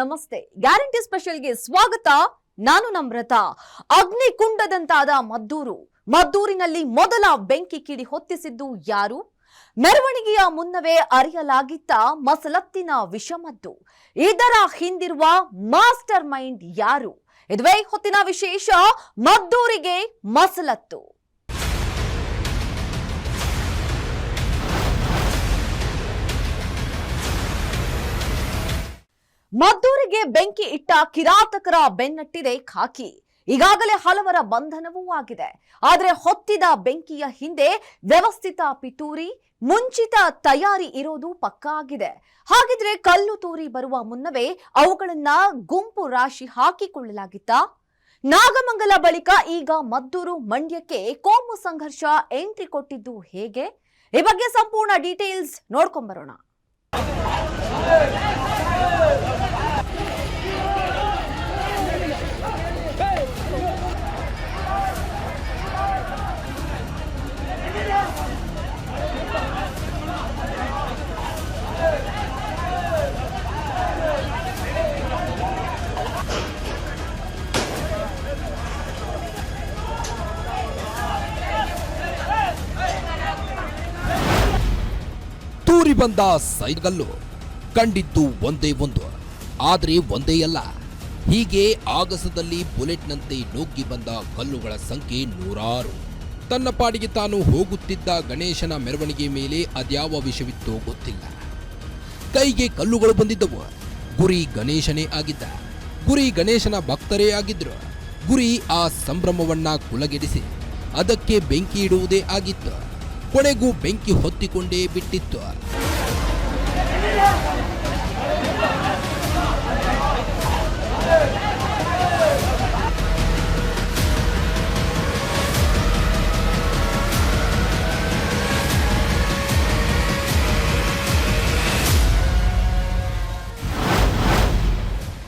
ನಮಸ್ತೆ. ಗ್ಯಾರಂಟಿ ಸ್ಪೆಷಲ್ಗೆ ಸ್ವಾಗತ. ನಾನು ನಮ್ರತ. ಅಗ್ನಿಕುಂಡದಂತಾದ ಮದ್ದೂರು. ಮದ್ದೂರಿನಲ್ಲಿ ಮೊದಲ ಬೆಂಕಿ ಕಿಡಿ ಹೊತ್ತಿಸಿದ್ದು ಯಾರು? ಮೆರವಣಿಗೆಯ ಮುನ್ನವೇ ಅರಿಯಲಾಗಿತ್ತ ಮಸಲತ್ತಿನ ವಿಷಮದ್ದು. ಇದರ ಹಿಂದಿರುವ ಮಾಸ್ಟರ್ ಮೈಂಡ್ ಯಾರು? ಇದುವೇ ಹೊತ್ತಿನ ವಿಶೇಷ ಮದ್ದೂರಿಗೆ ಮಸಲತ್ತು. ಮದ್ದೂರಿಗೆ ಬೆಂಕಿ ಇಟ್ಟ ಕಿರಾತಕರ ಬೆನ್ನಟ್ಟಿದೆ ಖಾಕಿ. ಈಗಾಗಲೇ ಹಲವರ ಬಂಧನವೂ ಆಗಿದೆ. ಆದರೆ ಹೊತ್ತಿದ ಬೆಂಕಿಯ ಹಿಂದೆ ವ್ಯವಸ್ಥಿತ ಪಿತೂರಿ, ಮುಂಚಿತ ತಯಾರಿ ಇರೋದು ಪಕ್ಕಾ ಆಗಿದೆ. ಹಾಗಿದ್ರೆ ಕಲ್ಲು ತೂರಿ ಬರುವ ಮುನ್ನವೇ ಅವುಗಳನ್ನ ಗುಂಪು ರಾಶಿ ಹಾಕಿಕೊಳ್ಳಲಾಗಿತ್ತ? ನಾಗಮಂಗಲ ಬಳಿಕ ಈಗ ಮದ್ದೂರು ಮಂಡ್ಯಕ್ಕೆ ಕೋಮು ಸಂಘರ್ಷ ಎಂಟ್ರಿ ಕೊಟ್ಟಿದ್ದು ಹೇಗೆ? ಈ ಬಗ್ಗೆ ಸಂಪೂರ್ಣ ಡೀಟೇಲ್ಸ್ ನೋಡ್ಕೊಂಬರೋಣ ತೂರಿ ಬಂದ ಸೈಗಲ್ಲು ಕಂಡಿದ್ದು ಒಂದೇ ಒಂದು. ಆದರೆ ಒಂದೇ ಅಲ್ಲ. ಹೀಗೆ ಆಗಸದಲ್ಲಿ ಬುಲೆಟ್ನಂತೆ ನುಗ್ಗಿ ಬಂದ ಕಲ್ಲುಗಳ ಸಂಖ್ಯೆ ನೂರಾರು. ತನ್ನ ಪಾಡಿಗೆ ತಾನು ಹೋಗುತ್ತಿದ್ದ ಗಣೇಶನ ಮೆರವಣಿಗೆ ಮೇಲೆ ಅದ್ಯಾವ ವಿಷವಿತ್ತೋ ಗೊತ್ತಿಲ್ಲ. ಕೈಗೆ ಕಲ್ಲುಗಳು ಬಂದಿದ್ದವು. ಗುರಿ ಗಣೇಶನೇ ಆಗಿದ್ದ. ಗುರಿ ಗಣೇಶನ ಭಕ್ತರೇ ಆಗಿದ್ರು. ಗುರಿ ಆ ಸಂಭ್ರಮವನ್ನ ಕುಲಗೆಡಿಸಿ. ಅದಕ್ಕೆ ಬೆಂಕಿ ಇಡುವುದೇ ಆಗಿತ್ತು. ಕೊನೆಗೂ ಬೆಂಕಿ ಹೊತ್ತಿಕೊಂಡೇ ಬಿಟ್ಟಿತ್ತು.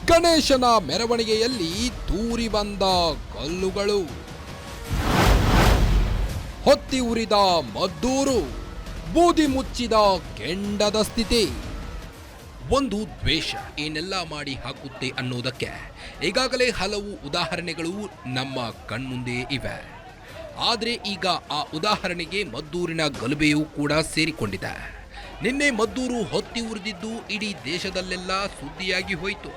ಗಣೇಶನ ಮೆರವಣಿಗೆಯಲ್ಲಿ ತೂರಿ ಬಂದ ಕಲ್ಲುಗಳು. ಹೊತ್ತಿ ಉರಿದ ಮದ್ದೂರು, ಬೂದಿ ಮುಚ್ಚಿದ ಕೆಂಡದ ಸ್ಥಿತಿ. ಒಂದು ದ್ವೇಷ ಏನೆಲ್ಲ ಮಾಡಿ ಹಾಕುತ್ತೆ ಅನ್ನೋದಕ್ಕೆ ಈಗಾಗಲೇ ಹಲವು ಉದಾಹರಣೆಗಳು ನಮ್ಮ ಕಣ್ಮುಂದೆ ಇವೆ. ಆದರೆ ಈಗ ಆ ಉದಾಹರಣೆಗೆ ಮದ್ದೂರಿನ ಗಲಭೆಯೂ ಕೂಡ ಸೇರಿಕೊಂಡಿದೆ. ನಿನ್ನೆ ಮದ್ದೂರು ಹೊತ್ತಿ ಉರಿದಿದ್ದು ಇಡೀ ದೇಶದಲ್ಲೆಲ್ಲ ಸುದ್ದಿಯಾಗಿ ಹೋಯಿತು.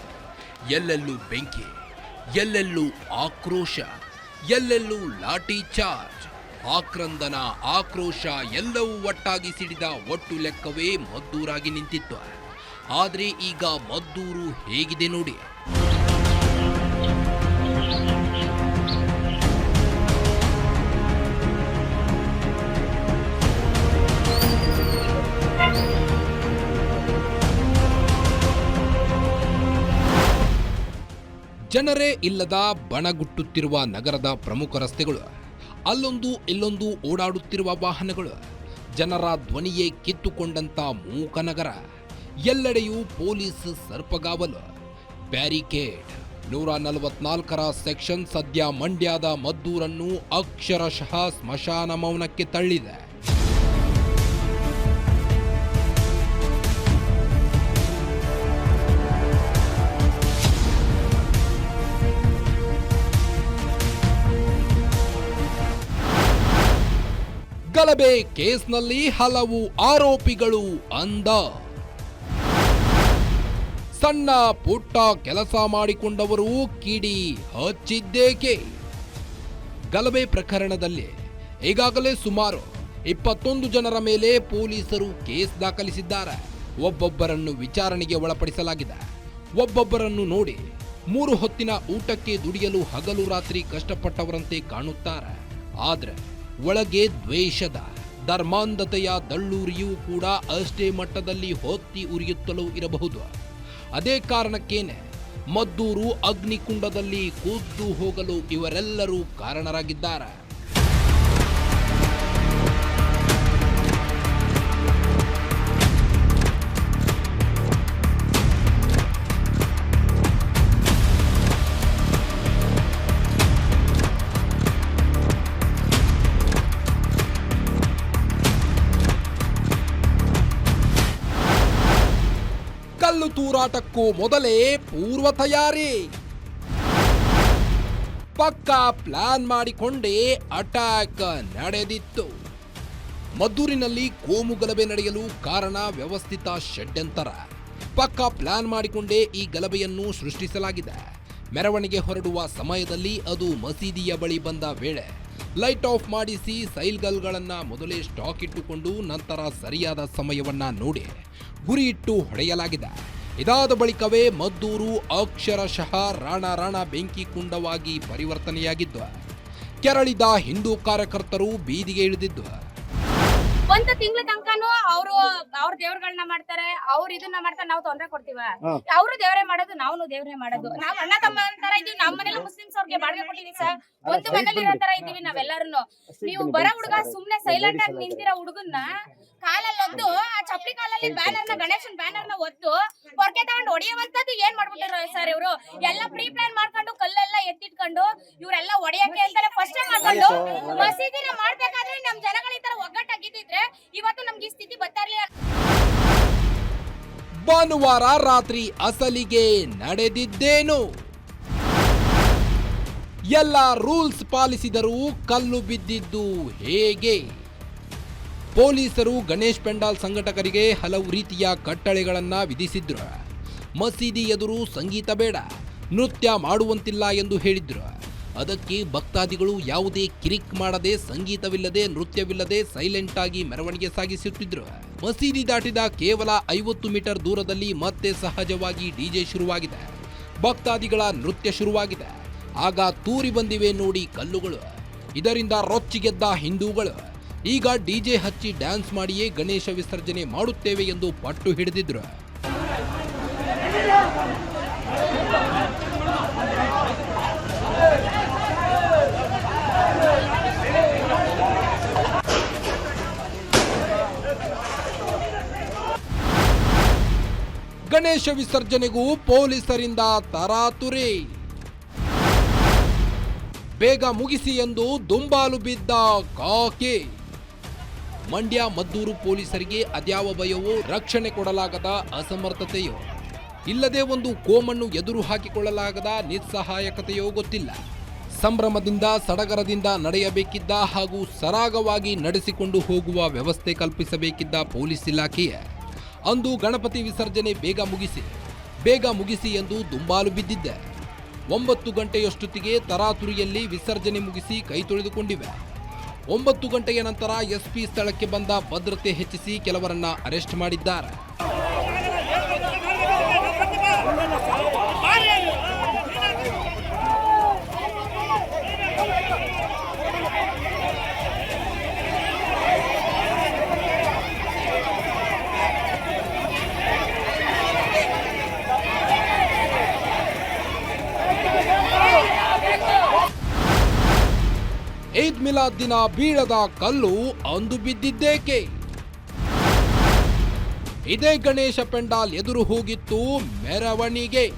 ಎಲ್ಲೆಲ್ಲೂ ಬೆಂಕಿ, ಎಲ್ಲೆಲ್ಲೂ ಆಕ್ರೋಶ, ಎಲ್ಲೆಲ್ಲೂ ಲಾಠಿ ಚಾರ್ಜ್ ಆಕ್ರಂದನ, ಆಕ್ರೋಶ ಎಲ್ಲವೂ ಒಟ್ಟಾಗಿ ಸಿಡಿದ ಒಟ್ಟು ಲೆಕ್ಕವೇ ಮದ್ದೂರಾಗಿ ನಿಂತಿತ್ತು. ಆದರೆ ಈಗ ಮದ್ದೂರು ಹೇಗಿದೆ ನೋಡಿ. ಜನರೇ ಇಲ್ಲದ ಬಣಗುಟ್ಟುತ್ತಿರುವ ನಗರದ ಪ್ರಮುಖ ರಸ್ತೆಗಳು. ಅಲ್ಲೊಂದು ಇಲ್ಲೊಂದು ಓಡಾಡುತ್ತಿರುವ ವಾಹನಗಳು ಜನರ ಧ್ವನಿಯೇ ಕಿತ್ತುಕೊಂಡಂತ ಮೂಕ ನಗರ, ಎಲ್ಲೆಡೆಯೂ ಪೊಲೀಸ್ ಸರ್ಪಗಾವಲು. ಬ್ಯಾರಿಕೇಡ್ ನೂರ ನಲವತ್ನಾಲ್ಕರ ಸೆಕ್ಷನ್ ಸದ್ಯ ಮಂಡ್ಯದ ಮದ್ದೂರನ್ನು ಅಕ್ಷರಶಃ ಸ್ಮಶಾನ ಮೌನಕ್ಕೆ ತಳ್ಳಿದೆ. ಗಲಭೆ ಕೇಸ್ನಲ್ಲಿ ಹಲವು ಆರೋಪಿಗಳು ಅಂದ ಸಣ್ಣ ಪುಟ್ಟ ಕೆಲಸ ಮಾಡಿಕೊಂಡವರು ಕಿಡಿ ಹಚ್ಚಿದ್ದೇಕೆ? ಗಲಭೆ ಪ್ರಕರಣದಲ್ಲಿ ಈಗಾಗಲೇ ಸುಮಾರು ಇಪ್ಪತ್ತೊಂದು ಜನರ ಮೇಲೆ ಪೊಲೀಸರು ಕೇಸ್ ದಾಖಲಿಸಿದ್ದಾರೆ. ಒಬ್ಬೊಬ್ಬರನ್ನು ವಿಚಾರಣೆಗೆ ಒಳಪಡಿಸಲಾಗಿದೆ. ಒಬ್ಬೊಬ್ಬರನ್ನು ನೋಡಿ ಮೂರು ಹೊತ್ತಿನ ಊಟಕ್ಕೆ ದುಡಿಯಲು ಹಗಲು ರಾತ್ರಿ ಕಷ್ಟಪಟ್ಟವರಂತೆ ಕಾಣುತ್ತಾರೆ. ಆದ್ರೆ ಒಳಗೆ ದ್ವೇಷದ, ಧರ್ಮಾಂಧತೆಯ ದಳ್ಳೂರಿಯೂ ಕೂಡ ಅಷ್ಟೇ ಮಟ್ಟದಲ್ಲಿ ಹೊತ್ತಿ ಉರಿಯುತ್ತಲೂ ಇರಬಹುದು. ಅದೇ ಕಾರಣಕ್ಕೇನೆ, ಮದ್ದೂರು ಅಗ್ನಿಕುಂಡದಲ್ಲಿ ಕೂದ್ದು ಹೋಗಲು ಇವರೆಲ್ಲರೂ ಕಾರಣರಾಗಿದ್ದಾರೆ. ಕಲ್ಲು ತೂರಾಟಕ್ಕೂ ಮೊದಲೇ ಪೂರ್ವ ತಯಾರಿ. ಪಕ್ಕಾ ಪ್ಲಾನ್ ಮಾಡಿಕೊಂಡೇ ಅಟ್ಯಾಕ್ ನಡೆದಿತ್ತು. ಮದ್ದೂರಿನಲ್ಲಿ ಕೋಮು ಗಲಭೆ ನಡೆಯಲು ಕಾರಣ ವ್ಯವಸ್ಥಿತ ಷಡ್ಯಂತರ. ಪಕ್ಕಾ ಪ್ಲಾನ್ ಮಾಡಿಕೊಂಡೇ ಈ ಗಲಭೆಯನ್ನು ಸೃಷ್ಟಿಸಲಾಗಿದೆ. ಮೆರವಣಿಗೆ ಹೊರಡುವ ಸಮಯದಲ್ಲಿ ಅದು ಮಸೀದಿಯ ಬಳಿ ಬಂದ ವೇಳೆ ಲೈಟ್ ಆಫ್ ಮಾಡಿಸಿ ಸೈಲ್ಗಲ್ಗಳನ್ನು ಮೊದಲೇ ಸ್ಟಾಕ್ ಇಟ್ಟುಕೊಂಡು ನಂತರ ಸರಿಯಾದ ಸಮಯವನ್ನ ನೋಡಿ ಗುರಿ ಇಟ್ಟು ಹೊಡೆಯಲಾಗಿದೆ. ಇದಾದ ಬಳಿಕವೇ ಮದ್ದೂರು ಅಕ್ಷರಶಃ ರಾಣ ರಾಣ ಬೆಂಕಿ ಕುಂಡವಾಗಿ ಪರಿವರ್ತನೆಯಾಗಿದ್ದು. ಕೆರಳಿದ ಹಿಂದೂ ಕಾರ್ಯಕರ್ತರು ಬೀದಿಗೆ ಇಳಿದಿದ್ದು. ಒಂದು ತಿಂಗಳ ತನಕನು ಅವರು ಅವ್ರ ದೇವ್ರಗಳನ್ನ ಮಾಡ್ತಾರೆ ಅವ್ರ ಇದನ್ನ ಮಾಡ್ತಾರೆ ನಾವು ತೊಂದ್ರೆ ಕೊಡ್ತೀವ. ಅವರು ದೇವರೇ ಮಾಡೋದು ನಾವು ದೇವರೇ ಮಾಡೋದು. ನಾವ್ ಅಣ್ಣ ತಮ್ಮ ತರ ಇದೀವಿ ನಮ್ಮ ಮನೇಲಿ ಮುಸ್ಲಿಮ್ಸ್ ಅವ್ರಿಗೆ ಬಾಡಿಗೆ ಕೊಟ್ಟಿದೀವಿ ಸರ್. ಒಂದು ಮನೇಲಿ ಇರೋ ತರ ಇದೀವಿ ನಾವೆಲ್ಲರೂ ನೀವು ಬರೋ ಹುಡುಗ ಸುಮ್ನೆ ಸೈಲೆಂಟ್ ಆಗಿ ನಿಂತಿರೋ ಹುಡುಗನ್ನ ಕಾಲಲ್ಲಿ ಒದ್ದು ಆ ಚಪ್ಪಲಿ ಕಾಲಲ್ಲಿ ಬ್ಯಾನರ್ನ ನ ಗಣೇಶನ್ ಬ್ಯಾನರ್ನ ನ ಒದ್ದು ಪೊರ್ಕೆ ತಗೊಂಡು ಹೊಡೆಯುವಂತದ್ದು ಏನ್ ಮಾಡ್ಬಿಟ್ಟಿರೋ ಸರ್ ಇವರು? ಎಲ್ಲ ಪ್ರೀ ಪ್ಲಾನ್ ಮಾಡ್ಕೊಂಡು ಕಲ್ಲೆಲ್ಲ ಎತ್ತಿಟ್ಕೊಂಡು ಇವರೆಲ್ಲ ಹೊಡೆಯಕ್ಕೆ ಅಂತಾನೆ ಫಸ್ಟ್ ಮಾಡ್ಕೊಂಡು ಮಸೀದಿನ ಮಾಡ್ಬೇಕಾದ್ರೆ ನಮ್ ಜನಗಳು ಒಗ್ಗಟ್ಟಾಗಿದ್ದಿದ್ರೆ ಇವತ್ತು ನಮ್ಗೆ ಈ ಸ್ಥಿತಿ ಬರ್ತಾ ಭಾನುವಾರ ರಾತ್ರಿ ಅಸಲಿಗೆ ನಡೆದಿದ್ದೇನು? ಎಲ್ಲ ರೂಲ್ಸ್ ಪಾಲಿಸಿದರೂ ಕಲ್ಲು ಬಿದ್ದಿದ್ದು ಹೇಗೆ? ಪೊಲೀಸರು ಗಣೇಶ್ ಪೆಂಡಾಲ್ ಸಂಘಟಕರಿಗೆ ಹಲವು ರೀತಿಯ ಕಟ್ಟಳೆಗಳನ್ನು ವಿಧಿಸಿದ್ರು. ಮಸೀದಿ ಎದುರು ಸಂಗೀತ ಬೇಡ, ನೃತ್ಯ ಮಾಡುವಂತಿಲ್ಲ ಎಂದು ಹೇಳಿದ್ರು. ಅದಕ್ಕೆ ಭಕ್ತಾದಿಗಳು ಯಾವುದೇ ಕಿರಿಕ್ ಮಾಡದೆ, ಸಂಗೀತವಿಲ್ಲದೆ, ನೃತ್ಯವಿಲ್ಲದೆ ಸೈಲೆಂಟ್ ಆಗಿ ಮೆರವಣಿಗೆ ಸಾಗಿಸುತ್ತಿದ್ರು. ಮಸೀದಿ ದಾಟಿದ ಕೇವಲ ಐವತ್ತು ಮೀಟರ್ ದೂರದಲ್ಲಿ ಮತ್ತೆ ಸಹಜವಾಗಿ ಡಿಜೆ ಶುರುವಾಗಿದೆ. ಭಕ್ತಾದಿಗಳ ನೃತ್ಯ ಶುರುವಾಗಿದೆ. ಆಗ ತೂರಿ ಬಂದಿವೆ ನೋಡಿ ಕಲ್ಲುಗಳು. ಇದರಿಂದ ರೊಚ್ಚಿಗೆದ್ದ ಹಿಂದೂಗಳು. ಈಗ ಡಿಜೆ ಹಚ್ಚಿ ಡ್ಯಾನ್ಸ್ ಮಾಡಿಯೇ ಗಣೇಶ ವಿಸರ್ಜನೆ ಮಾಡುತ್ತೇವೆ ಎಂದು ಪಟ್ಟು ಹಿಡಿದಿದ್ರು. ಗಣೇಶ ವಿಸರ್ಜನೆಗೂ ಪೊಲೀಸರಿಂದ ತರಾತುರಿ. ಬೇಗ ಮುಗಿಸಿ ಎಂದು ದುಂಬಾಲು ಬಿದ್ದ ಕಾಕಿ. ಮಂಡ್ಯ ಮದ್ದೂರು ಪೊಲೀಸರಿಗೆ ಅದ್ಯಾವ ಭಯವೋ ರಕ್ಷಣೆ ಕೊಡಲಾಗದ ಅಸಮರ್ಥತೆಯೋ. ಇಲ್ಲದೆ ಒಂದು ಕೋಮನ್ನು ಎದುರು ಹಾಕಿಕೊಳ್ಳಲಾಗದ ನಿಸ್ಸಹಾಯಕತೆಯೋ ಗೊತ್ತಿಲ್ಲ. ಸಂಭ್ರಮದಿಂದ, ಸಡಗರದಿಂದ ನಡೆಯಬೇಕಿದ್ದ ಹಾಗೂ ಸರಾಗವಾಗಿ ನಡೆಸಿಕೊಂಡು ಹೋಗುವ ವ್ಯವಸ್ಥೆ ಕಲ್ಪಿಸಬೇಕಿದ್ದ ಪೊಲೀಸ್ ಇಲಾಖೆಯೇ ಅಂದು ಗಣಪತಿ ವಿಸರ್ಜನೆ ಬೇಗ ಮುಗಿಸಿ ಬೇಗ ಮುಗಿಸಿ ಎಂದು ದುಂಬಾಲು ಬಿದ್ದಿದ್ದೆ. ಒಂಬತ್ತು ಗಂಟೆಯಷ್ಟೊತ್ತಿಗೆ ತರಾತುರಿಯಲ್ಲಿ ವಿಸರ್ಜನೆ ಮುಗಿಸಿ ಕೈ ತೊಳೆದುಕೊಂಡಿವೆ. ಒಂಬತ್ತು ಗಂಟೆಯ ನಂತರ ಎಸ್ಪಿ ಸ್ಥಳಕ್ಕೆ ಬಂದ ಭದ್ರತೆ ಹೆಚ್ಚಿಸಿ ಕೆಲವರನ್ನ ಅರೆಸ್ಟ್ ಮಾಡಿದ್ದಾರೆ. ಈದ್ ಮಿಲಾದ್ ದಿನ ಬೀಳದ ಕಲ್ಲು ಅಂದು ಬಿದ್ದಿದ್ದೇಕೆ? ಇದೇ ಗಣೇಶ ಪೆಂಡಾಲ್ ಎದುರು ಹೋಗಿತ್ತು ಮೆರವಣಿಗೆ.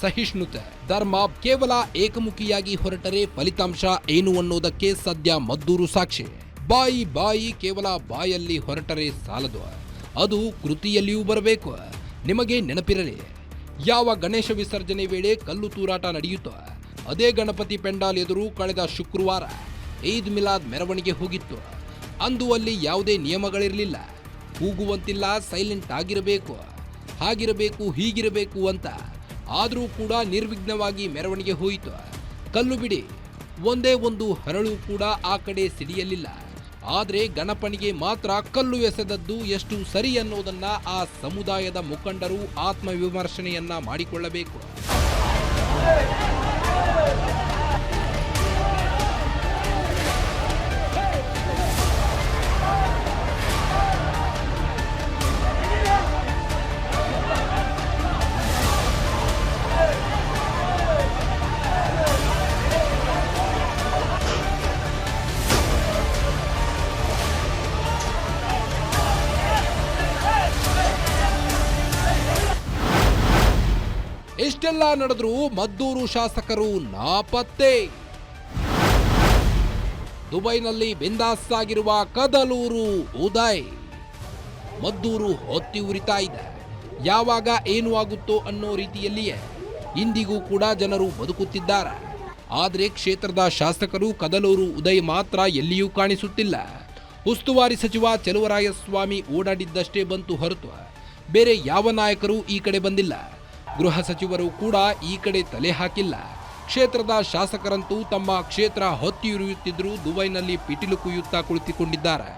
ಸಹಿಷ್ಣುತೆ, ಧರ್ಮ ಕೇವಲ ಏಕಮುಖಿಯಾಗಿ ಹೊರಟರೆ ಫಲಿತಾಂಶ ಏನು ಅನ್ನೋದಕ್ಕೆ ಸದ್ಯ ಮದ್ದೂರು ಸಾಕ್ಷಿ. ಬಾಯಿ ಬಾಯಿ ಕೇವಲ ಬಾಯಲ್ಲಿ ಹೊರಟರೆ ಸಾಲದು. ಅದು ಕೃತಿಯಲ್ಲಿಯೂ ಬರಬೇಕು. ನಿಮಗೆ ನೆನಪಿರಲಿ, ಯಾವ ಗಣೇಶ ವಿಸರ್ಜನೆ ವೇಳೆ ಕಲ್ಲು ತೂರಾಟ ನಡೆಯುತ್ತೋ ಅದೇ ಗಣಪತಿ ಪೆಂಡಾಲ್ ಎದುರು ಕಳೆದ ಶುಕ್ರವಾರ ಈದ್ ಮಿಲಾದ್ ಮೆರವಣಿಗೆ ಹೋಗಿತ್ತು. ಅಂದು ಅಲ್ಲಿ ಯಾವುದೇ ನಿಯಮಗಳಿರಲಿಲ್ಲ. ಕೂಗುವಂತಿಲ್ಲ ಸೈಲೆಂಟ್ ಆಗಿರಬೇಕು. ಹಾಗಿರಬೇಕು, ಹೀಗಿರಬೇಕು ಅಂತ ಆದರೂ ಕೂಡ ನಿರ್ವಿಘ್ನವಾಗಿ ಮೆರವಣಿಗೆ ಹೋಯಿತು. ಕಲ್ಲು ಬಿಡಿ, ಒಂದೇ ಒಂದು ಹರಳು ಕೂಡ ಆ ಕಡೆ ಸಿಡಿಯಲಿಲ್ಲ ಆದರೆ ಗಣಪನಿಗೆ ಮಾತ್ರ ಕಲ್ಲು ಎಸೆದದ್ದು ಎಷ್ಟು ಸರಿ ಅನ್ನೋದನ್ನ ಆ ಸಮುದಾಯದ ಮುಖಂಡರು ಆತ್ಮವಿಮರ್ಶನೆಯನ್ನ ಮಾಡಿಕೊಳ್ಳಬೇಕು. ಇಷ್ಟೆಲ್ಲ ನಡೆದರೂ ಮದ್ದೂರು ಶಾಸಕರು ನಾಪತ್ತೆ. ದುಬೈನಲ್ಲಿ ಬಿಂದಾಸ್ ಆಗಿರುವ ಕದಲೂರು ಉದಯ್. ಮದ್ದೂರು ಹೊತ್ತಿ ಉರಿತಾ ಇದೆ. ಯಾವಾಗ ಏನು ಆಗುತ್ತೋ ಅನ್ನೋ ರೀತಿಯಲ್ಲಿಯೇ ಇಂದಿಗೂ ಕೂಡ ಜನರು ಬದುಕುತ್ತಿದ್ದಾರೆ. ಆದರೆ ಕ್ಷೇತ್ರದ ಶಾಸಕರು ಕದಲೂರು ಉದಯ್ ಮಾತ್ರ ಎಲ್ಲಿಯೂ ಕಾಣಿಸುತ್ತಿಲ್ಲ. ಉಸ್ತುವಾರಿ ಸಚಿವ ಚೆಲುವರಾಯಸ್ವಾಮಿ ಓಡಾಡಿದ್ದಷ್ಟೇ ಬಂತು ಹೊರತು. ಬೇರೆ ಯಾವ ನಾಯಕರು ಈ ಕಡೆ ಬಂದಿಲ್ಲ. ಗೃಹ ಸಚಿವರು ಕೂಡ ಈ ಕಡೆ ತಲೆ ಹಾಕಿಲ್ಲ. ಕ್ಷೇತ್ರದ ಶಾಸಕರಂತೂ ತಮ್ಮ ಕ್ಷೇತ್ರ ಹೊತ್ತಿಯುರಿಯುತ್ತಿದ್ದರೂ ದುಬೈನಲ್ಲಿ ಪಿಟಿಲು ಕುಯ್ಯುತ್ತಾ ಕುಳಿತುಕೊಂಡಿದ್ದಾರೆ.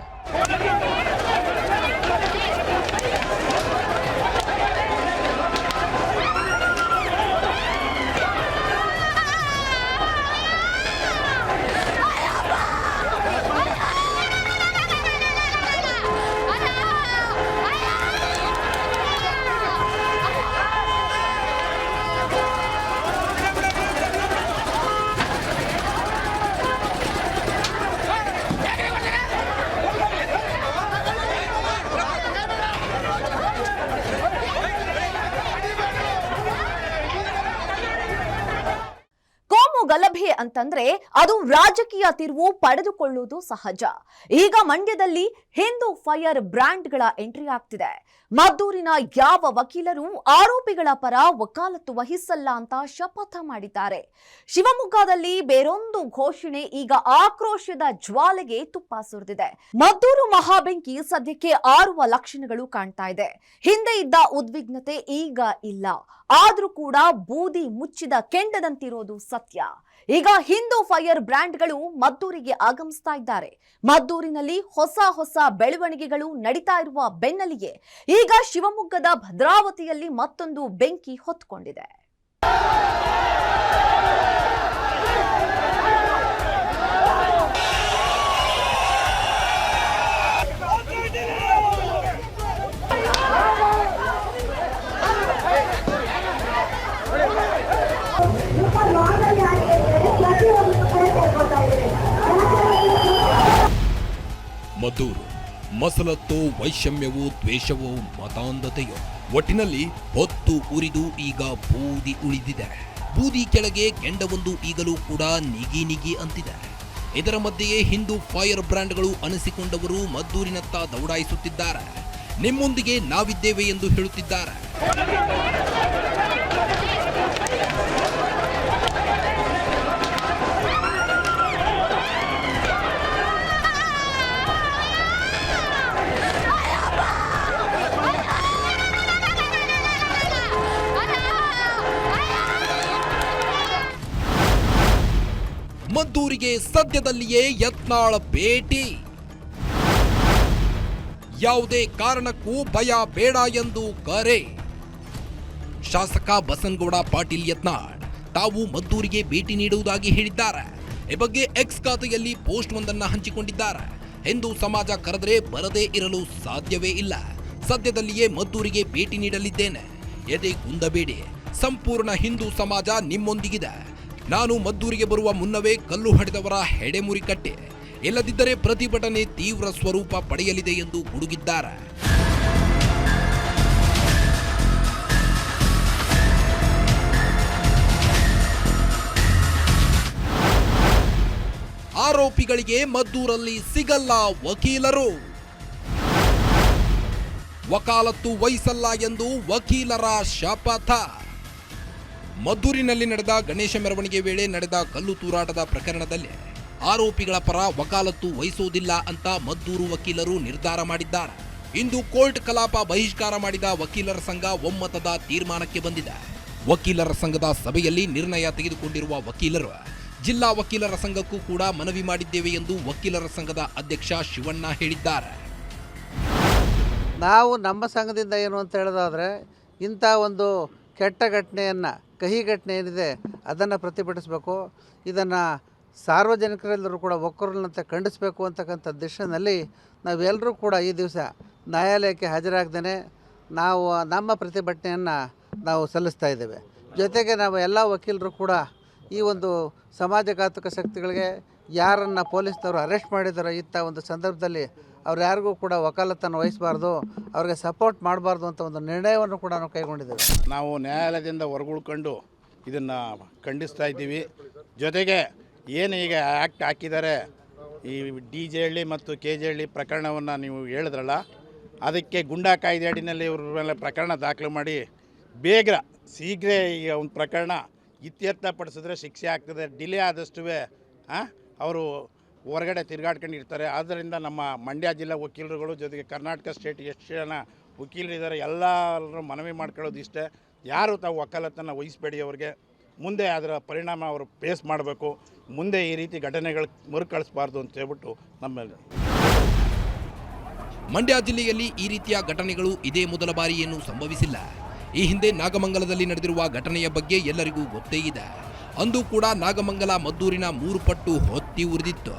ಅಂತಂದ್ರೆ ಅದು ರಾಜಕೀಯ ತಿರುವು ಪಡೆದುಕೊಳ್ಳುವುದು ಸಹಜ. ಈಗ ಮಂಡ್ಯದಲ್ಲಿ ಹಿಂದೂ ಫೈರ್ ಬ್ರ್ಯಾಂಡ್ಗಳ ಎಂಟ್ರಿ ಆಗ್ತಿದೆ. ಮದ್ದೂರಿನ ಯಾವ ವಕೀಲರು ಆರೋಪಿಗಳ ಪರ ವಕಾಲತ್ತು ವಹಿಸಲ್ಲ ಅಂತ ಶಪಥ ಮಾಡಿದ್ದಾರೆ. ಶಿವಮೊಗ್ಗದಲ್ಲಿ ಬೇರೊಂದು ಘೋಷಣೆ ಈಗ ಆಕ್ರೋಶದ ಜ್ವಾಲೆಗೆ ತುಪ್ಪ ಸುರಿದಿದೆ. ಮದ್ದೂರು ಮಹಾಬೆಂಕಿ ಸದ್ಯಕ್ಕೆ ಆರುವ ಲಕ್ಷಣಗಳು ಕಾಣ್ತಾ ಇದೆ. ಹಿಂದೆ ಇದ್ದ ಉದ್ವಿಗ್ನತೆ ಈಗ ಇಲ್ಲ. ಆದ್ರೂ ಕೂಡ ಬೂದಿ ಮುಚ್ಚಿದ ಕೆಂಡದಂತಿರೋದು ಸತ್ಯ. ಈಗ ಹಿಂದೂ ಫೈರ್ ಬ್ರ್ಯಾಂಡ್ಗಳು ಮದ್ದೂರಿಗೆ ಆಗಮಿಸ್ತಾ ಇದ್ದಾರೆ. ಮದ್ದೂರಿನಲ್ಲಿ ಹೊಸ ಹೊಸ ಬೆಳವಣಿಗೆಗಳು ನಡೀತಾ ಇರುವ ಬೆನ್ನಲ್ಲಿಯೇ ಈಗ ಶಿವಮೊಗ್ಗದ ಭದ್ರಾವತಿಯಲ್ಲಿ ಮತ್ತೊಂದು ಬೆಂಕಿ ಹೊತ್ಕೊಂಡಿದೆ. ಮದ್ದೂರು. ಮಸಲತ್ತೋ ವೈಷಮ್ಯವೋ ದ್ವೇಷವೋ ಮತಾಂಧತೆಯೋ. ಒಟ್ಟಿನಲ್ಲಿ ಹೊತ್ತು ಉರಿದು ಈಗ ಬೂದಿ ಉಳಿದಿದೆ. ಬೂದಿ ಕೆಳಗೆ ಕೆಂಡವೊಂದು ಈಗಲೂ ಕೂಡ ನಿಗಿ ನಿಗಿ ಅಂತಿದೆ. ಇದರ ಮಧ್ಯೆಯೇ ಹಿಂದೂ ಫೈರ್ ಬ್ರ್ಯಾಂಡ್ಗಳು ಅನಿಸಿಕೊಂಡವರು ಮದ್ದೂರಿನತ್ತ ದೌಡಾಯಿಸುತ್ತಿದ್ದಾರೆ. ನಿಮ್ಮೊಂದಿಗೆ ನಾವಿದ್ದೇವೆ ಎಂದು ಹೇಳುತ್ತಿದ್ದಾರೆ. ಮದ್ದೂರಿಗೆ ಸದ್ಯದಲ್ಲಿಯೇ ಯತ್ನಾಳ ಭೇಟಿ. ಯಾವುದೇ ಕಾರಣಕ್ಕೂ ಭಯ ಬೇಡ ಎಂದು ಕರೆ. ಶಾಸಕ ಬಸನಗೌಡ ಪಾಟೀಲ್ ಯತ್ನಾಳ್ ತಾವು ಮದ್ದೂರಿಗೆ ಭೇಟಿ ನೀಡುವುದಾಗಿ ಹೇಳಿದ್ದಾರೆ. ಈ ಬಗ್ಗೆ ಎಕ್ಸ್ ಖಾತೆಯಲ್ಲಿ ಪೋಸ್ಟ್ ಒಂದನ್ನು ಹಂಚಿಕೊಂಡಿದ್ದಾರೆ. ಹಿಂದೂ ಸಮಾಜ ಕರೆದರೆ ಬರದೇ ಇರಲು ಸಾಧ್ಯವೇ ಇಲ್ಲ. ಸದ್ಯದಲ್ಲಿಯೇ ಮದ್ದೂರಿಗೆ ಭೇಟಿ ನೀಡಲಿದ್ದೇನೆ. ಎದೆ ಕುಂದಬೇಡಿ ಸಂಪೂರ್ಣ ಹಿಂದೂ ಸಮಾಜ ನಿಮ್ಮೊಂದಿಗಿದೆ. ನಾನು ಮದ್ದೂರಿಗೆ ಬರುವ ಮುನ್ನವೇ ಕಲ್ಲು ಹಡಿದವರ ಹೆಡೆಮುರಿ ಕಟ್ಟೆ. ಇಲ್ಲದಿದ್ದರೆ ಪ್ರತಿಭಟನೆ ತೀವ್ರ ಸ್ವರೂಪ ಪಡೆಯಲಿದೆ ಎಂದು ಗುಡುಗಿದ್ದಾರೆ. ಆರೋಪಿಗಳಿಗೆ ಮದ್ದೂರಲ್ಲಿ ಸಿಗಲ್ಲ ವಕೀಲರು. ವಕಾಲತ್ತು ವಹಿಸಲ್ಲ ಎಂದು ವಕೀಲರ ಶಪಥ. ಮದ್ದೂರಿನಲ್ಲಿ ನಡೆದ ಗಣೇಶ ಮೆರವಣಿಗೆ ವೇಳೆ ನಡೆದ ಕಲ್ಲು ತೂರಾಟದ ಪ್ರಕರಣದಲ್ಲಿ ಆರೋಪಿಗಳ ಪರ ವಕಾಲತ್ತು ವಹಿಸುವುದಿಲ್ಲ ಅಂತ ಮದ್ದೂರು ವಕೀಲರು ನಿರ್ಧಾರ ಮಾಡಿದ್ದಾರೆ. ಇಂದು ಕೋರ್ಟ್ ಕಲಾಪ ಬಹಿಷ್ಕಾರ ಮಾಡಿದ ವಕೀಲರ ಸಂಘ ಒಮ್ಮತದ ತೀರ್ಮಾನಕ್ಕೆ ಬಂದಿದೆ. ವಕೀಲರ ಸಂಘದ ಸಭೆಯಲ್ಲಿ ನಿರ್ಣಯ ತೆಗೆದುಕೊಂಡಿರುವ ವಕೀಲರು, ಜಿಲ್ಲಾ ವಕೀಲರ ಸಂಘಕ್ಕೂ ಕೂಡ ಮನವಿ ಮಾಡಿದ್ದೇವೆ ಎಂದು ವಕೀಲರ ಸಂಘದ ಅಧ್ಯಕ್ಷ ಶಿವಣ್ಣ ಹೇಳಿದ್ದಾರೆ. ನಾವು ನಮ್ಮ ಸಂಘದಿಂದ ಏನು ಅಂತ ಹೇಳೋದಾದರೆ ಇಂಥ ಒಂದು ಕೆಟ್ಟ ಘಟನೆಯನ್ನು ಕಹಿ ಘಟನೆ ಏನಿದೆ, ಅದನ್ನು ಪ್ರತಿಭಟಿಸಬೇಕು. ಇದನ್ನು ಸಾರ್ವಜನಿಕರೆಲ್ಲರೂ ಕೂಡ ಒಕ್ಕರಲ್ಲಂತೆ ಖಂಡಿಸಬೇಕು ಅಂತಕ್ಕಂಥ ದಿಶೆಯಲ್ಲಿ ನಾವೆಲ್ಲರೂ ಕೂಡ ಈ ದಿವಸ ನ್ಯಾಯಾಲಯಕ್ಕೆ ಹಾಜರಾಗ್ದೇ ನಾವು ನಮ್ಮ ಪ್ರತಿಭಟನೆಯನ್ನು ನಾವು ಸಲ್ಲಿಸ್ತಾ ಇದ್ದೇವೆ. ಜೊತೆಗೆ ನಾವು ಎಲ್ಲ ವಕೀಲರು ಕೂಡ ಈ ಒಂದು ಸಮಾಜಘಾತಕ ಶಕ್ತಿಗಳಿಗೆ ಯಾರನ್ನು ಪೊಲೀಸ್ನವರು ಅರೆಸ್ಟ್ ಮಾಡಿದಾರೋ ಇಂಥ ಒಂದು ಸಂದರ್ಭದಲ್ಲಿ ಅವ್ರು ಯಾರಿಗೂ ಕೂಡ ವಕಾಲತ್ತನ್ನು ವಹಿಸಬಾರ್ದು, ಅವ್ರಿಗೆ ಸಪೋರ್ಟ್ ಮಾಡಬಾರ್ದು ಅಂತ ಒಂದು ನಿರ್ಣಯವನ್ನು ಕೂಡ ನಾವು ಕೈಗೊಂಡಿದ್ದೇವೆ. ನಾವು ನ್ಯಾಯಾಲಯದಿಂದ ಹೊರಗುಳ್ಕೊಂಡು ಇದನ್ನು ಖಂಡಿಸ್ತಾ ಇದ್ದೀವಿ. ಜೊತೆಗೆ ಏನು ಈಗ ಆ್ಯಕ್ಟ್ ಹಾಕಿದ್ದಾರೆ, ಈ ಡಿ ಜೆ ಹಳ್ಳಿ ಮತ್ತು ಕೆ ಜೆ ಹಳ್ಳಿ ಪ್ರಕರಣವನ್ನು ನೀವು ಹೇಳಿದ್ರಲ್ಲ, ಅದಕ್ಕೆ ಗುಂಡಾ ಕಾಯ್ದೆ ಅಡಿನಲ್ಲಿ ಇವ್ರ ಮೇಲೆ ಪ್ರಕರಣ ದಾಖಲು ಮಾಡಿ ಬೇಗ ಶೀಘ್ರ ಈ ಒಂದು ಪ್ರಕರಣ ಇತ್ಯರ್ಥಪಡಿಸಿದ್ರೆ ಶಿಕ್ಷೆ ಆಗ್ತದೆ, ಡಿಲೇ ಆದಷ್ಟು ಅವರು ಹೊರಗಡೆ ತಿರುಗಾಡ್ಕೊಂಡಿರ್ತಾರೆ. ಆದ್ದರಿಂದ ನಮ್ಮ ಮಂಡ್ಯ ಜಿಲ್ಲಾ ವಕೀಲರುಗಳು ಜೊತೆಗೆ ಕರ್ನಾಟಕ ಸ್ಟೇಟ್ ಎಷ್ಟು ಜನ ವಕೀಲರಿದ್ದಾರೆ ಎಲ್ಲರೂ ಮನವಿ ಮಾಡ್ಕೊಳ್ಳೋದು ಇಷ್ಟೇ. ಯಾರು ತಾವು ವಕಾಲತ್ತನ್ನು ವಹಿಸಬೇಡಿ ಅವ್ರಿಗೆ. ಮುಂದೆ ಅದರ ಪರಿಣಾಮ ಅವರು ಫೇಸ್ ಮಾಡಬೇಕು. ಮುಂದೆ ಈ ರೀತಿ ಘಟನೆಗಳು ಮರುಕಳಿಸಬಾರ್ದು ಅಂತ ಹೇಳ್ಬಿಟ್ಟು ನಮ್ಮಲ್ಲಿ ಮಂಡ್ಯ ಜಿಲ್ಲೆಯಲ್ಲಿ ಈ ರೀತಿಯ ಘಟನೆಗಳು ಇದೇ ಮೊದಲ ಬಾರಿ ಏನು ಸಂಭವಿಸಿಲ್ಲ. ಈ ಹಿಂದೆ ನಾಗಮಂಗಲದಲ್ಲಿ ನಡೆದಿರುವ ಘಟನೆಯ ಬಗ್ಗೆ ಎಲ್ಲರಿಗೂ ಗೊತ್ತೇ ಇದೆ. ಅಂದು ಕೂಡ ನಾಗಮಂಗಲ ಮದ್ದೂರಿನ ಮೂರು ಪಟ್ಟು ಹೊತ್ತಿ ಉರಿದಿತ್ತು.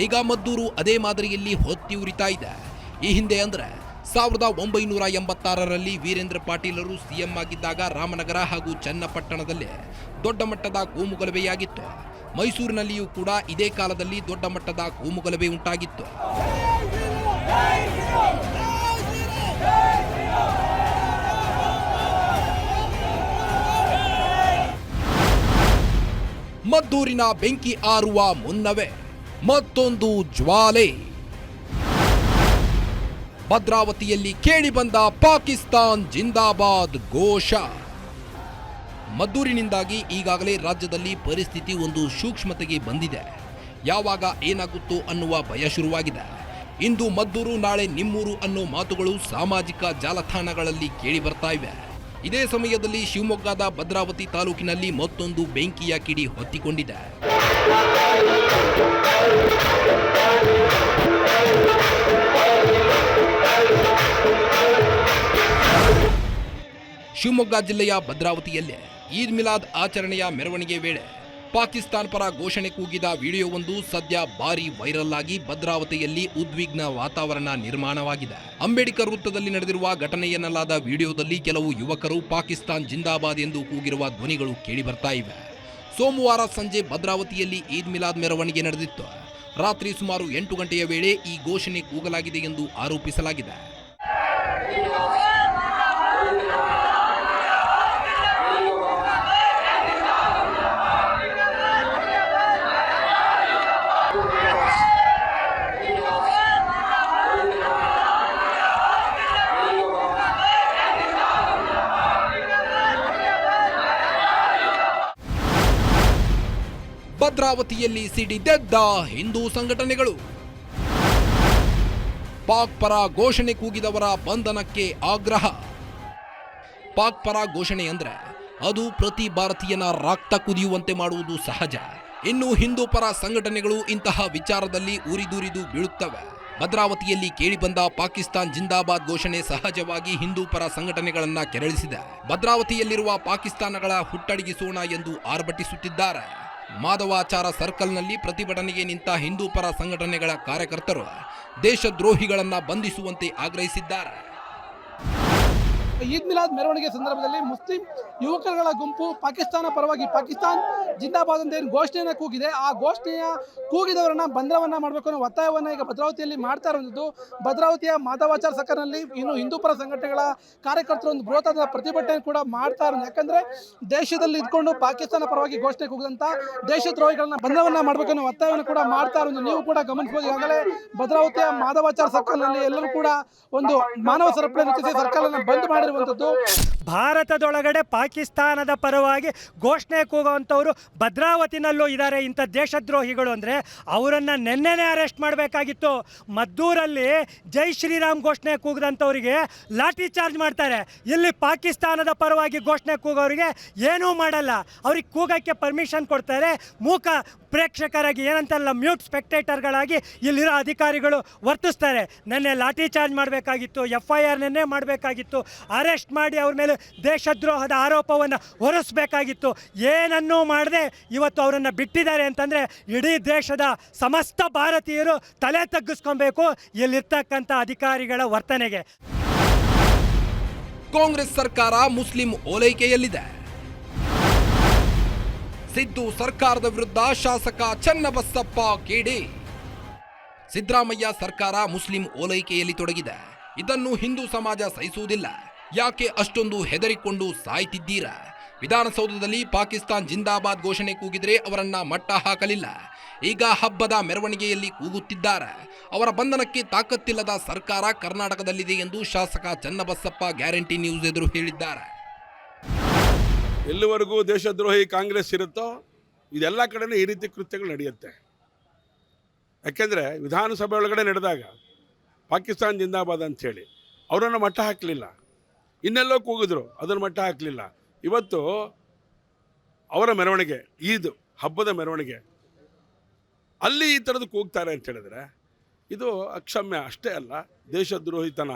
ಈಗ ಮದ್ದೂರು ಅದೇ ಮಾದರಿಯಲ್ಲಿ ಹೊತ್ತಿ ಉರಿತಾ ಇದೆ. ಈ ಹಿಂದೆ ಅಂದ್ರೆ ಸಾವಿರದ ಒಂಬೈನೂರ ಎಂಬತ್ತಾರರಲ್ಲಿ ವೀರೇಂದ್ರ ಪಾಟೀಲರು ಸಿಎಂ ಆಗಿದ್ದಾಗ ರಾಮನಗರ ಹಾಗೂ ಚನ್ನಪಟ್ಟಣದಲ್ಲಿ ದೊಡ್ಡ ಮಟ್ಟದ ಕೋಮುಗಲಭೆಯಾಗಿತ್ತು ಮೈಸೂರಿನಲ್ಲಿಯೂ ಕೂಡ ಇದೇ ಕಾಲದಲ್ಲಿ ದೊಡ್ಡ ಮಟ್ಟದ ಕೋಮುಗಲಭೆ ಉಂಟಾಗಿತ್ತು. ಮದ್ದೂರಿನ ಬೆಂಕಿ ಆರುವ ಮುನ್ನವೇ ಮತ್ತೊಂದು ಜ್ವಾಲೆ. ಭದ್ರಾವತಿಯಲ್ಲಿ ಕೇಳಿಬಂದ ಪಾಕಿಸ್ತಾನ್ ಜಿಂದಾಬಾದ್ ಘೋಷ. ಮದ್ದೂರಿನಿಂದಾಗಿ ಈಗಾಗಲೇ ರಾಜ್ಯದಲ್ಲಿ ಪರಿಸ್ಥಿತಿ ಒಂದು ಸೂಕ್ಷ್ಮತೆಗೆ ಬಂದಿದೆ. ಯಾವಾಗ ಏನಾಗುತ್ತೋ ಅನ್ನುವ ಭಯ ಶುರುವಾಗಿದೆ. ಇಂದು ಮದ್ದೂರು, ನಾಳೆ ನಿಮ್ಮೂರು ಅನ್ನೋ ಮಾತುಗಳು ಸಾಮಾಜಿಕ ಜಾಲತಾಣಗಳಲ್ಲಿ ಕೇಳಿ ಬರ್ತಾ ಇವೆ. ಇದೇ ಸಮಯದಲ್ಲಿ ಶಿವಮೊಗ್ಗದ ಭದ್ರಾವತಿ ತಾಲೂಕಿನಲ್ಲಿ ಮತ್ತೊಂದು ಬೆಂಕಿಯ ಕಿಡಿ ಹೊತ್ತಿಕೊಂಡಿದೆ. ಶಿವಮೊಗ್ಗ ಜಿಲ್ಲೆಯ ಭದ್ರಾವತಿಯಲ್ಲಿ ಈದ್ ಮಿಲಾದ್ ಆಚರಣೆಯ ಮೆರವಣಿಗೆ ವೇಳೆ ಪಾಕಿಸ್ತಾನ್ ಪರ ಘೋಷಣೆ ಕೂಗಿದ ವಿಡಿಯೋವೊಂದು ಸದ್ಯ ಭಾರಿ ವೈರಲ್ ಆಗಿ ಭದ್ರಾವತಿಯಲ್ಲಿ ಉದ್ವಿಗ್ನ ವಾತಾವರಣ ನಿರ್ಮಾಣವಾಗಿದೆ. ಅಂಬೇಡ್ಕರ್ ವೃತ್ತದಲ್ಲಿ ನಡೆದಿರುವ ಘಟನೆಯನ್ನಲಾದ ವಿಡಿಯೋದಲ್ಲಿ ಕೆಲವು ಯುವಕರು ಪಾಕಿಸ್ತಾನ್ ಜಿಂದಾಬಾದ್ ಎಂದು ಕೂಗಿರುವ ಧ್ವನಿಗಳು ಕೇಳಿಬರ್ತಾ ಇವೆ. ಸೋಮವಾರ ಸಂಜೆ ಭದ್ರಾವತಿಯಲ್ಲಿ ಈದ್ ಮಿಲಾದ್ ಮೆರವಣಿಗೆ ನಡೆದಿತ್ತು. ರಾತ್ರಿ ಸುಮಾರು ಎಂಟು ಗಂಟೆಯ ವೇಳೆ ಈ ಘೋಷಣೆ ಕೂಗಲಾಗಿದೆ ಎಂದು ಆರೋಪಿಸಲಾಗಿದೆ. ಭದ್ರಾವತಿಯಲ್ಲಿ ಸಿಡಿದೆದ್ದ ಹಿಂದೂ ಸಂಘಟನೆಗಳು. ಪಾಕ್ ಪರ ಘೋಷಣೆ ಕೂಗಿದವರ ಬಂಧನಕ್ಕೆ ಆಗ್ರಹ. ಪಾಕ್ ಪರ ಘೋಷಣೆ ಅಂದ್ರೆ ಅದು ಪ್ರತಿ ಭಾರತೀಯನ ರಕ್ತ ಕುದಿಯುವಂತೆ ಮಾಡುವುದು ಸಹಜ. ಇನ್ನು ಹಿಂದೂ ಪರ ಸಂಘಟನೆಗಳು ಇಂತಹ ವಿಚಾರದಲ್ಲಿ ಉರಿದುರಿದು ಬೀಳುತ್ತವೆ. ಭದ್ರಾವತಿಯಲ್ಲಿ ಕೇಳಿಬಂದ ಪಾಕಿಸ್ತಾನ್ ಜಿಂದಾಬಾದ್ ಘೋಷಣೆ ಸಹಜವಾಗಿ ಹಿಂದೂ ಪರ ಸಂಘಟನೆಗಳನ್ನ ಕೆರಳಿಸಿದೆ. ಭದ್ರಾವತಿಯಲ್ಲಿರುವ ಪಾಕಿಸ್ತಾನಗಳ ಹುಟ್ಟಡಗಿಸೋಣ ಎಂದು ಆರ್ಭಟಿಸುತ್ತಿದ್ದಾರೆ. ಮಾಧವಾಚಾರ ಸರ್ಕಲ್ನಲ್ಲಿ ಪ್ರತಿಭಟನೆಗೆ ನಿಂತ ಹಿಂದೂ ಪರ ಸಂಘಟನೆಗಳ ಕಾರ್ಯಕರ್ತರು ದೇಶದ್ರೋಹಿಗಳನ್ನು ಬಂಧಿಸುವಂತೆ ಆಗ್ರಹಿಸಿದ್ದಾರೆ. ಈದ್ ಮಿಲಾದ್ ಮೆರವಣಿಗೆ ಸಂದರ್ಭದಲ್ಲಿ ಮುಸ್ಲಿಂ ಯುವಕರುಗಳ ಗುಂಪು ಪಾಕಿಸ್ತಾನ ಪರವಾಗಿ ಪಾಕಿಸ್ತಾನ್ ಜಿಂದಾಬಾದ್ ಅಂತ ಏನು ಘೋಷಣೆಯನ್ನು ಕೂಗಿದೆ. ಆ ಘೋಷಣೆಯ ಕೂಗಿದವರನ್ನ ಬಂಧನವನ್ನ ಮಾಡಬೇಕು ಅನ್ನೋ ಒತ್ತಾಯವನ್ನ ಈಗ ಭದ್ರಾವತಿಯಲ್ಲಿ ಮಾಡ್ತಾ ಇರುವಂಥದ್ದು. ಭದ್ರಾವತಿಯ ಮಾಧವಾಚಾರ ಸಕರ್ನಲ್ಲಿ ಇನ್ನು ಹಿಂದೂ ಪರ ಸಂಘಟನೆಗಳ ಕಾರ್ಯಕರ್ತರು ಒಂದು ಬೃಹತ್ತಾದ ಪ್ರತಿಭಟನೆ ಕೂಡ ಮಾಡ್ತಾ ಇರೋದು. ಯಾಕಂದ್ರೆ ದೇಶದಲ್ಲಿ ಇದ್ಕೊಂಡು ಪಾಕಿಸ್ತಾನ ಪರವಾಗಿ ಘೋಷಣೆ ಕೂಗಿದಂತ ದೇಶದ್ರೋಹಿಗಳನ್ನ ಬಂಧನವನ್ನ ಮಾಡಬೇಕು ಅನ್ನೋ ಒತ್ತಾಯವನ್ನು ಕೂಡ ಮಾಡ್ತಾ ಇರೋದು ನೀವು ಕೂಡ ಗಮನಿಸಬಹುದು. ಈಗಾಗಲೇ ಭದ್ರಾವತಿಯ ಮಾಧವಾಚಾರ ಸರ್ಕಲ್ನಲ್ಲಿ ಎಲ್ಲರೂ ಕೂಡ ಒಂದು ಮಾನವ ಸರಪಳಿ ರಚಿಸಿ ಬಂದ್ ಅನ್ನು ಬಂದ್ ಮಾಡಿರುವಂತದ್ದು ಭಾರತದೊಳಗಡೆ ಪಾಕಿಸ್ತಾನದ ಪರವಾಗಿ ಘೋಷಣೆ ಕೂಗುವಂಥವ್ರು ಭದ್ರಾವತಿನಲ್ಲೂ ಇದ್ದಾರೆ. ಇಂಥ ದೇಶದ್ರೋಹಿಗಳು ಅಂದರೆ ಅವರನ್ನು ನೆನ್ನೆನೇ ಅರೆಸ್ಟ್ ಮಾಡಬೇಕಾಗಿತ್ತು. ಮದ್ದೂರಲ್ಲಿ ಜೈ ಶ್ರೀರಾಮ್ ಘೋಷಣೆ ಕೂಗದಂಥವರಿಗೆ ಲಾಠಿ ಚಾರ್ಜ್ ಮಾಡ್ತಾರೆ. ಇಲ್ಲಿ ಪಾಕಿಸ್ತಾನದ ಪರವಾಗಿ ಘೋಷಣೆ ಕೂಗೋರಿಗೆ ಏನೂ ಮಾಡಲ್ಲ. ಅವ್ರಿಗೆ ಕೂಗಕ್ಕೆ ಪರ್ಮಿಷನ್ ಕೊಡ್ತಾರೆ. ಮೂಕ ಪ್ರೇಕ್ಷಕರಾಗಿ ಏನಂತಲ್ಲ ಮ್ಯೂಟ್ ಸ್ಪೆಕ್ಟೇಟರ್ಗಳಾಗಿ ಇಲ್ಲಿರೋ ಅಧಿಕಾರಿಗಳು ವರ್ತಿಸ್ತಾರೆ. ನೆನ್ನೆ ಲಾಠಿ ಚಾರ್ಜ್ ಮಾಡಬೇಕಾಗಿತ್ತು ಎಫ್ ಐ ಆರ್ ನೆನ್ನೆ ಮಾಡಬೇಕಾಗಿತ್ತು, ಅರೆಸ್ಟ್ ಮಾಡಿ ಅವ್ರ ಮೇಲೆ ದೇಶದ್ರೋಹದ ಆರೋಪವನ್ನು ಹೊರಿಸಬೇಕಾಗಿತ್ತು. ಏನನ್ನೂ ಮಾಡದೆ ಇವತ್ತು ಅವರನ್ನು ಬಿಟ್ಟಿದ್ದಾರೆ ಅಂತಂದರೆ ಇಡೀ ದೇಶದ ಸಮಸ್ತ ಭಾರತೀಯರು ತಲೆ ತಗ್ಗಿಸ್ಕೊಬೇಕು ಇಲ್ಲಿರ್ತಕ್ಕಂಥ ಅಧಿಕಾರಿಗಳ ವರ್ತನೆಗೆ. ಕಾಂಗ್ರೆಸ್ ಸರ್ಕಾರ ಮುಸ್ಲಿಂ ಓಲೈಕೆಯಲ್ಲಿದೆ. ಸಿದ್ದು ಸರ್ಕಾರದ ವಿರುದ್ಧ ಶಾಸಕ ಚನ್ನಬಸಪ್ಪ ಕೇಡಿ. ಸಿದ್ದರಾಮಯ್ಯ ಸರ್ಕಾರ ಮುಸ್ಲಿಂ ಓಲೈಕೆಯಲ್ಲಿ ತೊಡಗಿದೆ. ಇದನ್ನು ಹಿಂದೂ ಸಮಾಜ ಸಹಿಸುವುದಿಲ್ಲ. ಯಾಕೆ ಅಷ್ಟೊಂದು ಹೆದರಿಕೊಂಡು ಸಾಯ್ತಿದ್ದೀರಾ? ವಿಧಾನಸೌಧದಲ್ಲಿ ಪಾಕಿಸ್ತಾನ್ ಜಿಂದಾಬಾದ್ ಘೋಷಣೆ ಕೂಗಿದ್ರೆ ಅವರನ್ನ ಮಟ್ಟ ಹಾಕಲಿಲ್ಲ. ಈಗ ಹಬ್ಬದ ಮೆರವಣಿಗೆಯಲ್ಲಿ ಕೂಗುತ್ತಿದ್ದಾರೆ. ಅವರ ಬಂಧನಕ್ಕೆ ತಾಕತ್ತಿಲ್ಲದ ಸರ್ಕಾರ ಕರ್ನಾಟಕದಲ್ಲಿದೆ ಎಂದು ಶಾಸಕ ಚನ್ನಬಸಪ್ಪ ಗ್ಯಾರಂಟಿ ನ್ಯೂಸ್ ಎದುರು ಹೇಳಿದ್ದಾರೆ. ಎಲ್ಲಿವರೆಗೂ ದೇಶದ್ರೋಹಿ ಕಾಂಗ್ರೆಸ್ ಇರುತ್ತೋ, ಇದೆಲ್ಲ ಕಡೆನೂ ಈ ರೀತಿ ಕೃತ್ಯಗಳು ನಡೆಯುತ್ತೆ. ಯಾಕೆಂದರೆ ವಿಧಾನಸಭೆ ಒಳಗಡೆ ನಡೆದಾಗ ಪಾಕಿಸ್ತಾನ್ ಜಿಂದಾಬಾದ್ ಅಂಥೇಳಿ, ಅವರನ್ನು ಮಟ್ಟ ಹಾಕಲಿಲ್ಲ. ಇನ್ನೆಲ್ಲೋ ಕೂಗಿದ್ರು, ಅದನ್ನು ಮಟ್ಟ ಹಾಕಲಿಲ್ಲ. ಇವತ್ತು ಅವರ ಮೆರವಣಿಗೆ, ಈದ್ ಹಬ್ಬದ ಮೆರವಣಿಗೆ, ಅಲ್ಲಿ ಈ ಥರದ್ದು ಕೂಗ್ತಾರೆ ಅಂತ ಹೇಳಿದ್ರೆ, ಇದು ಅಕ್ಷಮ್ಯ, ಅಷ್ಟೇ ಅಲ್ಲ, ದೇಶದ್ರೋಹಿತನ.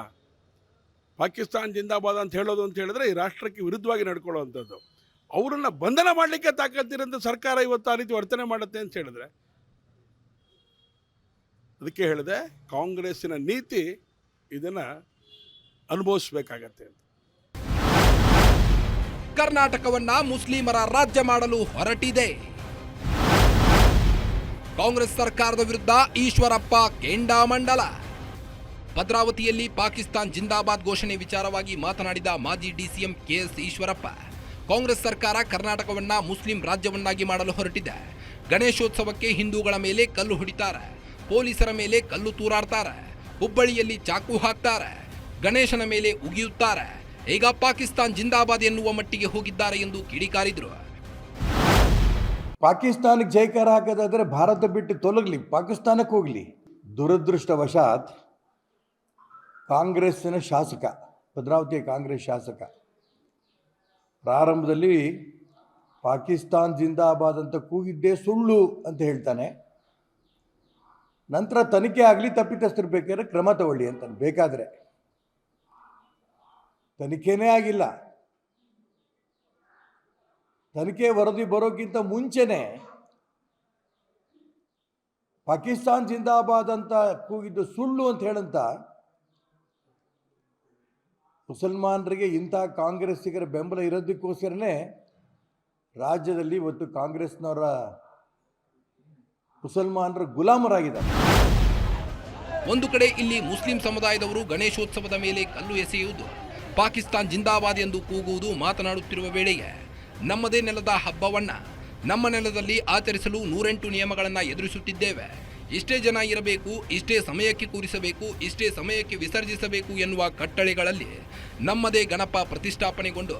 ಪಾಕಿಸ್ತಾನ್ ಜಿಂದಾಬಾದ್ ಅಂತ ಹೇಳೋದು ಅಂತ ಹೇಳಿದ್ರೆ ಈ ರಾಷ್ಟ್ರಕ್ಕೆ ವಿರುದ್ಧವಾಗಿ ನಡ್ಕೊಳ್ಳುವಂಥದ್ದು. ಅವರನ್ನು ಬಂಧನ ಮಾಡಲಿಕ್ಕೆ ತಾಕತ್ತಿರೋಂಥ ಸರ್ಕಾರ ಇವತ್ತು ಆ ರೀತಿ ವರ್ತನೆ ಮಾಡುತ್ತೆ ಅಂತ ಹೇಳಿದ್ರೆ, ಅದಕ್ಕೆ ಹೇಳಿದೆ ಕಾಂಗ್ರೆಸ್ಸಿನ ನೀತಿ ಇದನ್ನು ಅನುಭವಿಸಬೇಕಾಗತ್ತೆ ಅಂತ. ಕರ್ನಾಟಕವನ್ನ ಮುಸ್ಲಿಮರ ರಾಜ್ಯ ಮಾಡಲು ಹೊರಟಿದೆ. ಕಾಂಗ್ರೆಸ್ ಸರ್ಕಾರದ ವಿರುದ್ಧ ಈಶ್ವರಪ್ಪ ಕೆಂಡಾಮಂಡಲ ಭದ್ರಾವತಿಯಲ್ಲಿ ಪಾಕಿಸ್ತಾನ್ ಜಿಂದಾಬಾದ್ ಘೋಷಣೆ ವಿಚಾರವಾಗಿ ಮಾತನಾಡಿದ ಮಾಜಿ ಡಿಸಿಎಂ ಕೆಎಸ್ ಈಶ್ವರಪ್ಪ. ಕಾಂಗ್ರೆಸ್ ಸರ್ಕಾರ ಕರ್ನಾಟಕವನ್ನ ಮುಸ್ಲಿಂ ರಾಜ್ಯವನ್ನಾಗಿ ಮಾಡಲು ಹೊರಟಿದೆ. ಗಣೇಶೋತ್ಸವಕ್ಕೆ ಹಿಂದೂಗಳ ಮೇಲೆ ಕಲ್ಲು ಹೊಡಿತಾರೆ. ಪೊಲೀಸರ ಮೇಲೆ ಕಲ್ಲು ತೂರಾಡ್ತಾರೆ. ಹುಬ್ಬಳ್ಳಿಯಲ್ಲಿ ಚಾಕು ಹಾಕ್ತಾರೆ. ಗಣೇಶನ ಮೇಲೆ ಉಗಿಯುತ್ತಾರೆ. ಈಗ ಪಾಕಿಸ್ತಾನ್ ಜಿಂದಾಬಾದ್ ಎನ್ನುವ ಮಟ್ಟಿಗೆ ಹೋಗಿದ್ದಾರೆ ಎಂದು ಕಿಡಿಕಾರಿದ್ರು. ಪಾಕಿಸ್ತಾನಕ್ಕೆ ಜೈಕಾರ ಹಾಕೋದಾದರೆ ಭಾರತ ಬಿಟ್ಟು ತೊಲಗಲಿ, ಪಾಕಿಸ್ತಾನಕ್ಕೆ ಹೋಗಲಿ. ದುರದೃಷ್ಟವಶಾತ್ ಕಾಂಗ್ರೆಸ್ಸಿನ ಶಾಸಕ, ಭದ್ರಾವತಿಯ ಕಾಂಗ್ರೆಸ್ ಶಾಸಕ ಪ್ರಾರಂಭದಲ್ಲಿ ಪಾಕಿಸ್ತಾನ್ ಜಿಂದಾಬಾದ್ ಅಂತ ಕೂಗಿದ್ದೇ ಸುಳ್ಳು ಅಂತ ಹೇಳ್ತಾನೆ. ನಂತರ ತನಿಖೆ ಆಗಲಿ ತಪ್ಪಿತಸ್ಥರು ಬೇಕಾದ್ರೆ ಕ್ರಮ ತಗೊಳ್ಳಿ ಅಂತಾನೆ, ಬೇಕಾದರೆ. ತನಿಖೆನೇ ಆಗಿಲ್ಲ. ತನಿಖೆ ವರದಿ ಬರೋಕ್ಕಿಂತ ಮುಂಚೆನೆ ಪಾಕಿಸ್ತಾನ್ ಜಿಂದಾಬಾದ್ ಅಂತ ಕೂಗಿದ್ದು ಸುಳ್ಳು ಅಂತ ಹೇಳಂತ ಮುಸಲ್ಮಾನರಿಗೆ ಇಂಥ ಕಾಂಗ್ರೆಸ್ಸಿಗರ ಬೆಂಬಲ ಇರೋದಕ್ಕೋಸ್ಕರನೇ ರಾಜ್ಯದಲ್ಲಿ ಇವತ್ತು ಕಾಂಗ್ರೆಸ್ನವರ ಮುಸಲ್ಮಾನರ ಗುಲಾಮರಾಗಿದ್ದಾರೆ. ಒಂದು ಕಡೆ ಇಲ್ಲಿ ಮುಸ್ಲಿಂ ಸಮುದಾಯದವರು ಗಣೇಶೋತ್ಸವದ ಮೇಲೆ ಕಲ್ಲು ಎಸೆಯುವುದು, ಪಾಕಿಸ್ತಾನ್ ಜಿಂದಾಬಾದ್ ಎಂದು ಕೂಗುವುದು ಮಾತನಾಡುತ್ತಿರುವ ವೇಳೆಗೆ ನಮ್ಮದೇ ನೆಲದ ಹಬ್ಬವನ್ನ ನಮ್ಮ ನೆಲದಲ್ಲಿ ಆಚರಿಸಲು ನೂರೆಂಟು ನಿಯಮಗಳನ್ನು ಎದುರಿಸುತ್ತಿದ್ದೇವೆ. ಇಷ್ಟೇ ಜನ ಇರಬೇಕು, ಇಷ್ಟೇ ಸಮಯಕ್ಕೆ ಕೂರಿಸಬೇಕು, ಇಷ್ಟೇ ಸಮಯಕ್ಕೆ ವಿಸರ್ಜಿಸಬೇಕು ಎನ್ನುವ ಕಟ್ಟಳೆಗಳಲ್ಲಿ ನಮ್ಮದೇ ಗಣಪ ಪ್ರತಿಷ್ಠಾಪನೆಗೊಂಡು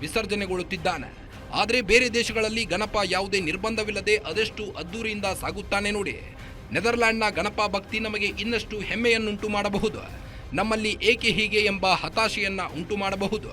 ವಿಸರ್ಜನೆಗೊಳ್ಳುತ್ತಿದ್ದಾನೆ. ಆದರೆ ಬೇರೆ ದೇಶಗಳಲ್ಲಿ ಗಣಪ ಯಾವುದೇ ನಿರ್ಬಂಧವಿಲ್ಲದೆ ಅದೆಷ್ಟು ಅದ್ದೂರಿಯಿಂದ ಸಾಗುತ್ತಾನೆ ನೋಡಿ. ನೆದರ್ಲ್ಯಾಂಡ್ನ ಗಣಪ ಭಕ್ತಿ ನಮಗೆ ಇನ್ನಷ್ಟು ಹೆಮ್ಮೆಯನ್ನುಂಟು ಮಾಡಬಹುದು. ನಮ್ಮಲ್ಲಿ ಏಕೆ ಹೀಗೆ ಎಂಬ ಹತಾಶೆಯನ್ನು ಉಂಟು ಮಾಡಬಹುದು.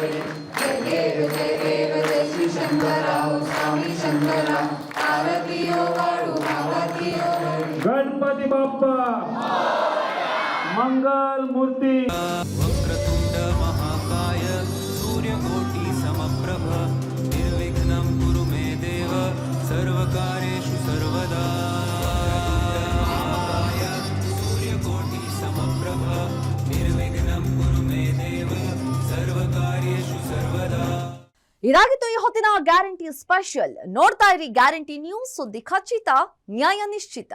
देव जय देव जय श्री शंकराव स्वामी शंकरा आरतीयो वाळू आरतीयो गणपती बाप्पा. मंगल मूर्ती. ಇದಾಗಿತ್ತು ಈ ಹೊತ್ತಿನ ಗ್ಯಾರಂಟಿ ಸ್ಪೆಷಲ್. ನೋಡ್ತಾ ಇರಿ ಗ್ಯಾರಂಟಿ ನ್ಯೂಸ್. ಸುದ್ದಿ ಖಚಿತ ನ್ಯಾಯ ನಿಶ್ಚಿತ.